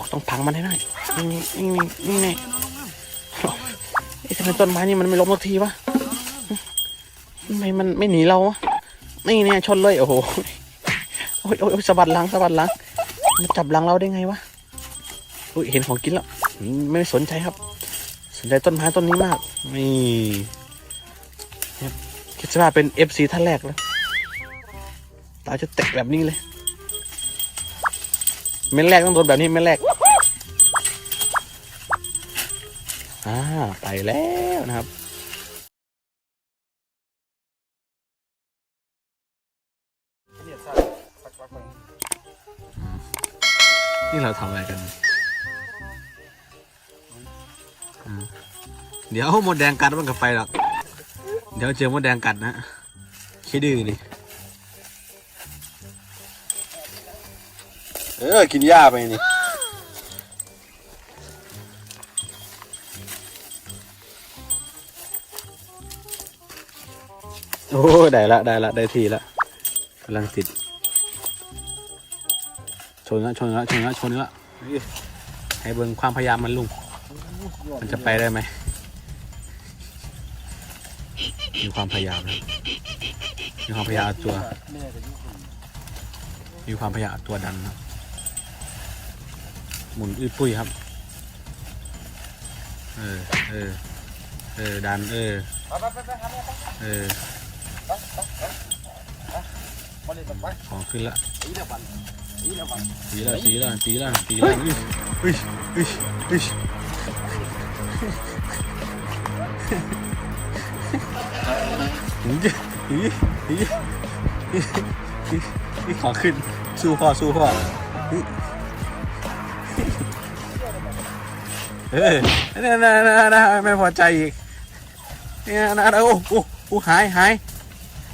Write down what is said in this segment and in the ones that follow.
อกต้องพังมันให้ได้นี่นี่นี่นี่ไอ้ทำไมต้นไม้นี่มันไม่ล้มสักทีวะทำไมมันไม่หนีเราวะนี่เนี่ยชนเลยโอ้โหโอ้ยโอ้ยสะบัดหลังสะบัดหลังมันจับหลังเราได้ไงวะอุ้ยเห็นของกินแล้วไม่สนใจครับ สนใจต้นไม้ต้นนี้มากนี่ครับคิดว่าเป็นเอฟซีท่านแรกแล้วตาจะเตะแบบนี้เลย เม็ดแรกต้องโดนแบบนี้เม็ดแรกอ่าไปแล้วนะครับนี่เราทำอะไรกัน เดี๋ยวมดแดงกัดมันกับไฟหรอก เดี๋ยวเจอมดแดงกัดนะคิดดื้อนี่ เออ กินหญ้าไปนี่ โอ้ได้ละ ได้ละ ได้ทีละกำลังติด ชนละ ชนละ ชนละ ชนละ ให้เบิ่งความพยายามมันลุง มันจะไปได้ไหม มีความพยายามนะมีความพยายามตัว มีความพยายามตัวดันครับ หมุนอุ้ยปุ้ยครับ เออ เออ เออ ดัน เออ เออ ของขึ้นละสีละสีละสีละสีละอุ้ยอุ้ยอุ้ยอุ้ยหืมหืมหืมนี่ขอขึ้น สู้พ่อสู้พ่อ เฮ้ยนี่นะนะนะไม่พอใจอีกเนี่ยนะโอ้โอ้โอ้หายหาย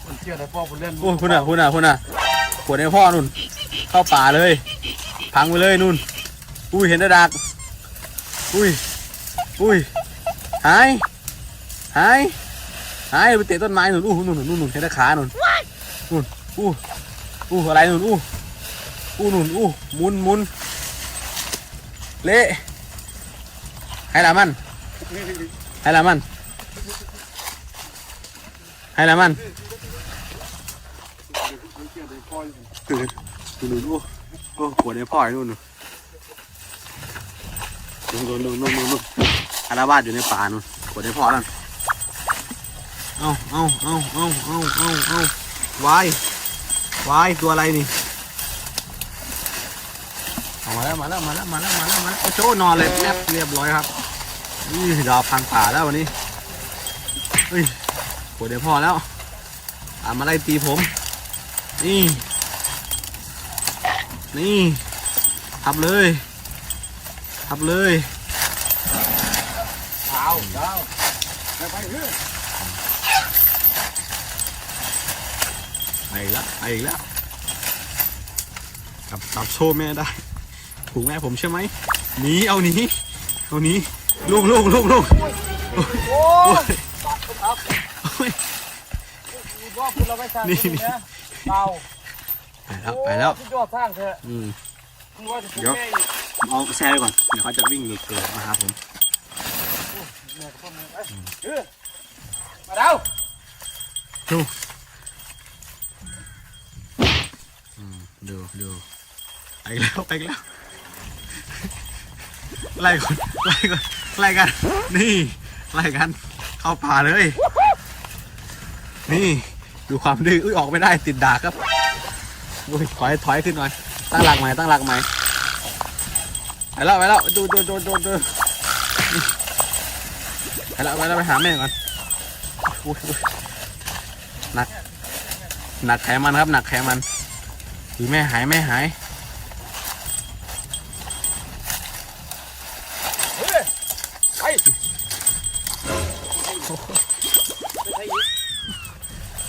มันเชื่อในพ่อคุณเล่นโอ้คุณอะคุณอะคุณอะปวดในพ่อนุ่น เข้าป่าเลย พังไปเลยนุ่น อุ้ยเห็นแตะดักอุ้ยอุ้ยหายหายหายไปเตะต้นไม้นุ่นอู้นุ่นนุ่นนุ่นเห็นตะขานุ่นนุ่นอู้อู้อะไรนุ่นอู้อู้นุ่นอู้หมุนหมุนเละ ให้ละมัน ให้ละมัน ให้ละมันตื่นตื่นนู่นโอ้โอ้ปวดในพ่อไอ้นู่นนู่นนู่นนู่นนู่นนู่นนู่นอาราบาดอยู่ในป่านู่นปวดในพ่อนั่นเอาเอาเอาเอาเอาเอาเอาวายวายตัวอะไรนี่เอามาแล้วมาแล้วมาแล้วมาแล้วมาแล้วมาแล้วโอ้โจนอนเลยแนบเรียบร้อยครับ นี่ดาวพังป่าแล้ววันนี้เฮ้ยปวดในพ่อแล้วตามมาไล่ตีผม นี่ นี่ทับเลยทับเลยดาวดาวไปไปเฮ้ยไปอีกแล้วไปอีกแล้วกลับกลับโชว์แม่ได้ถูกแม่ผมใช่ไหมหนีเอาหนีเอาหนี ลูกลูกลูกลูกโอ้โอ้ยยตัดครับโอ้ยมีว่าคุณเราไปสร้างนี่นี่นะดาวไปแล้วไปแล้วสุดยอดสร้างเถอะอืมคุณว่าจะพูดเดี๋ยวแม่อีกผมเอาแช่ไว้ก่อน เดี๋ยวเขาจะวิ่งหลุดตัวมาหาผมแม่กับพ่อแม่เอ้ยเฮ้ยมาดาวดูอืมดูดูไปอีกแล้วไปอีกแล้วไล่ก่อนไล่ก่อน ไล่กัน นี่ไล่กัน เข้าป่าเลย นี่ดูความดื้ออุ้ยออกไม่ได้ติดดากครับอุ้ยถอยถอยขึ้นหน่อย ตั้งหลักใหม่ตั้งหลักใหม่ไปแล้วไปแล้วดูดูดูดูดูไปแล้วไปแล้วไปหาแม่ก่อนหนักหนักไขมันครับ หนักไขมันดีแม่หายแม่หาย เฮ้ยไป ไปใช่อีก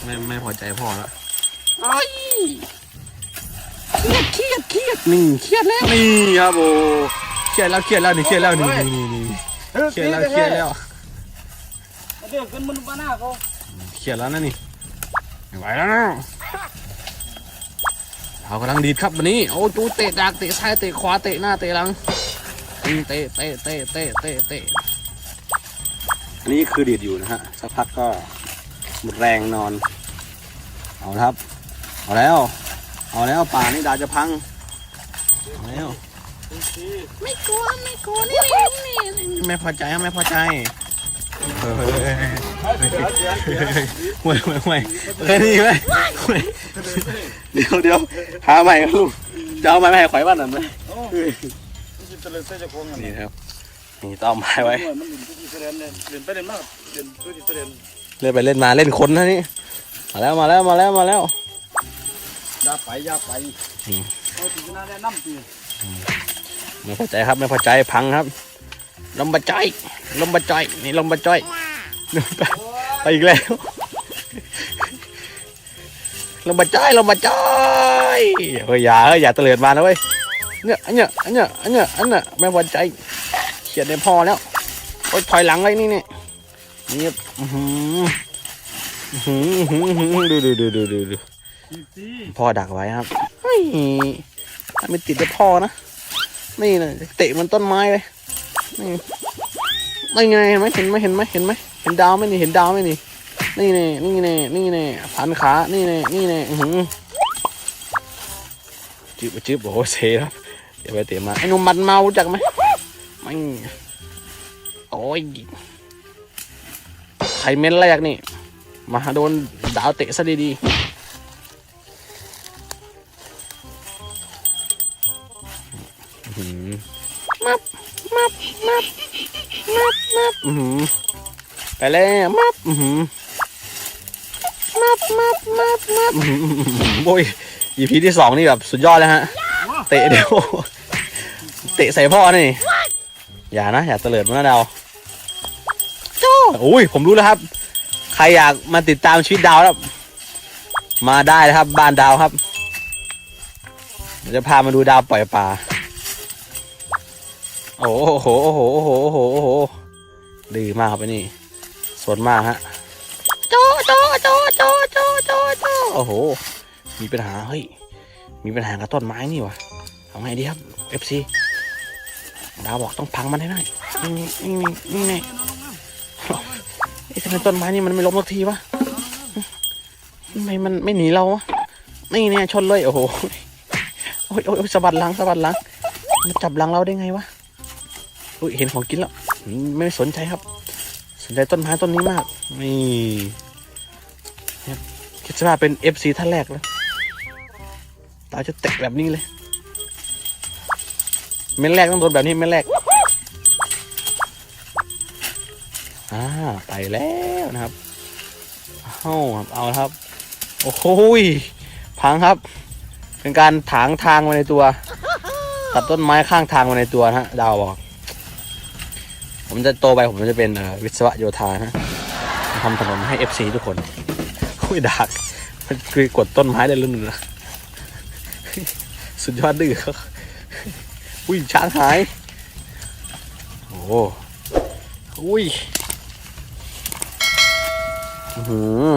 ไม่ไม่พอใจพ่อแล้วไอ้เครียดเครียดเครียดนี่เครียดแล้วนี่ครับโอ้เครียดแล้วเครียดแล้วนี่เครียดแล้วนี่นี่นี่นี่เฮ้ยเครียดแล้วเครียดแล้วเดี๋ยวขึ้นมันมาหน้าเขาเครียดแล้วนะนี่ไม่ไหวแล้วนะทาวกำลังดีดครับวันนี้โอ้จูเตะดักเตะซ้ายเตะขวาเตะหน้าเตะหลังอืมเตะเตะเตะเตะเตะเตะ อันนี้คือดีดอยู่นะฮะสักพักก็หมดแรงนอน เอาละครับ เอาแล้ว เอาแล้วป่านี่ดาจะพังเอาแล้วไม่กลัวไม่กลัวนี่นี่นี่นี่ไม่พอใจครับไม่พอใจเฮ้ยเดี๋ยวเดี๋ยวเดี๋ยวห่วยห่วยห่วยเฮ้ยนี่ไหมห่วยเดี๋ยวเดี๋ยวหาใหม่ครับลุงจะเอาไม้มาให้ข่อยบ้านหน่อยไหมโอ้มันจะเตลิดใส่เจะคงกันนี่ครับ นี่ต้องเอาไม้ไว้ มันเล่นที่เสด็จเลยเล่นไปเล่นมากเล่นด้วยที่เสด็จเล่นไปเล่นมาเล่นคนนะนี่ มาแล้วมาแล้วมาแล้วมาแล้วอย่าไปอย่าไปอืมเอาที่นาแนะนำตีไม่พอใจครับไม่พอใจพังครับ ลมบะจ้อยลมบะจ้อยนี่ลมบะจ้อยไปอีกแล้วลมบะจ้อยลมบะจ้อยเฮ้ยอย่าเฮ้ยอย่าเตลิดมานะเว้ยเนี่ยอันเนี้ยอันเนี้ยอันเนี้ยอันเนี้ยไม่พอใจ เขียดในพอแล้วโอ๊ยถอยหลังเลยนี่นี่นี่อื้อหืออื้อหืออื้อหืออื้อหือดูดูดูดูดูดูพ่อดักไว้ครับเฮ้ยไม่ติดจะพ่อนะนี่เลยเตะมันต้นไม้เลยนี่นี่ไงเห็นไหมเห็นไหมเห็นไหมเห็นไหมเห็นดาวไหมนี่เห็นดาวไหมนี่นี่แน่นี่แน่นี่แน่พันขา นี่แน่นี่แน่อื้อหือจิ๊บจิ๊บโอ้โหเซครับเดี๋ยวไปเตะมาไอ้หนุ่มมันเมารู้จักไหม ไม่โอ้ยใครเม้นแรกนี่ มาโดนดาวเตะซะดีๆมับมับมับมับมับอือไปแล้วมับอือมับมับมับมับโอ้ยอีพีที่สองนี่แบบสุดยอดเลยฮะ เตะเดียว เตะใส่พ่อนี่ อย่านะ อย่าเตลิดมันนะดาวโจ้อุ้ยผมรู้แล้วครับ ใครอยากมาติดตามชีวิตดาวแล้วมาได้นะครับ บ้านดาวครับเดี๋ยวจะพามาดูดาวปล่อยปลาโอ้โหโอ้โหโอ้โหโอ้โหโอ้โหดีมากครับไอ้นี่สดมากฮะโจโจโจโจโจโจโจโอ้โห มีปัญหาเฮ้ยมีปัญหากับต้นไม้นี่วะเอาไงดีครับ FC ดาวบอกต้องพังมันให้ได้นี่นี่นี่นี่นี่ไอ้ทำไมต้นไม้นี่มันไม่ล้มสักทีวะทำไมมันไม่หนีเราวะนี่เนี่ยชนเลยโอ้โหโอ้ยโอ้ยสะบัดหลังสะบัดหลังมันจับหลังเราได้ไงวะอุ้ยเห็นของกินแล้วไม่สนใจครับ สนใจต้นไม้ต้นนี้มากนี่คิดว่าเป็นเอฟซีท่านแรกแล้วตาจะเตะแบบนี้เลย เม็ดแรกต้องโดนแบบนี้เม็ดแรกอ่าไปแล้วนะครับเอาครับเอาครับ โอ้โหพังครับ เป็นการถางทางมาในตัว ตัดต้นไม้ข้างทางมาในตัวนะฮะดาวบอก ผมจะโตไปผมจะเป็นวิศวะโยธานะทำถนนให้ FC ทุกคนคุยดักมันคือกดต้นไม้ได้รุ่นงนะสุดยอดดื้อเขา อุ้ยช้างหาย โอ้โหอุ้ย อื้อหือ